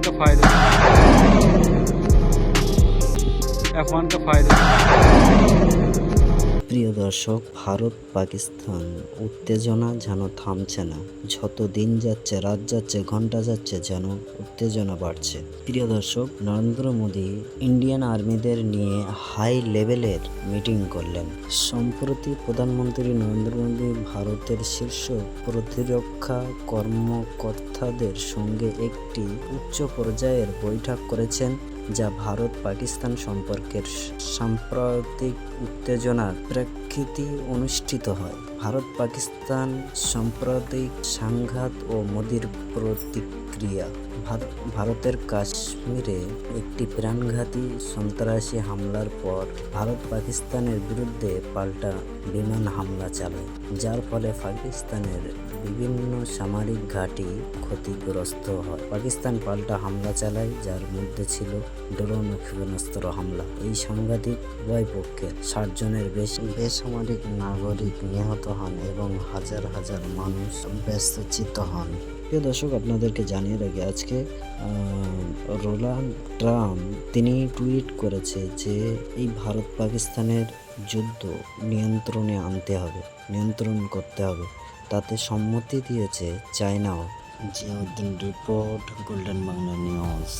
F1 का फायदा F1 का फायदा দর্শক, ভারত, পাকিস্তান। উত্তেজনা যেন থামছে না। যত দিন যাচ্ছে, রাত যাচ্ছে ঘণ্টা যাচ্ছে, যেন উত্তেজনা বাড়ছে। প্রিয় দর্শক, নরেন্দ্র মোদী ইন্ডিয়ান আর্মিদের নিয়ে হাই লেভেলের মিটিং করলেন। সম্প্রতি প্রধানমন্ত্রী নরেন্দ্র মোদী ভারতের শীর্ষ প্রতিরক্ষা কর্মকর্তাদের সঙ্গে একটি উচ্চ পর্যায়ের বৈঠক করেছেন। যা ভারত পাকিস্তান সম্পর্কের সাম্প্রতিক উত্তেজনার প্রেক্ষিতে অনুষ্ঠিত হয়। ভারত পাকিস্তান সাম্প্রতিক সংঘাত ও মোদির প্রতিক্রিয়া। ভারতের কাশ্মীরে একটি প্রাণঘাতী সন্ত্রাসী হামলার পর ভারত পাকিস্তানের বিরুদ্ধে পাল্টা বিমান হামলা চালায়, যার ফলে পাকিস্তানের বিভিন্ন সামরিক ঘাঁটি ক্ষতিগ্রস্ত হয়। পাকিস্তান পাল্টা হামলা চালায়, যার মধ্যে ছিল ড্রোন ও ক্ষেপণাস্ত্র হামলা। এই সাংঘাতিক উভয় পক্ষের ষাট জনের বেশি বেসামরিক নাগরিক নিহত হন এবং হাজার হাজার মানুষ ব্যস্তচিত হন। প্রিয় দর্শক, আপনাদেরকে জানিয়ে রাখি, আজকে রোনাল্ড ট্রাম্প তিনি টুইট করেছে যে এই ভারত পাকিস্তানের যুদ্ধ নিয়ন্ত্রণে আনতে হবে, নিয়ন্ত্রণ করতে হবে। তাতে সম্মতি দিয়েছে চায়নাও। Ziauddin report, golden Bangla news.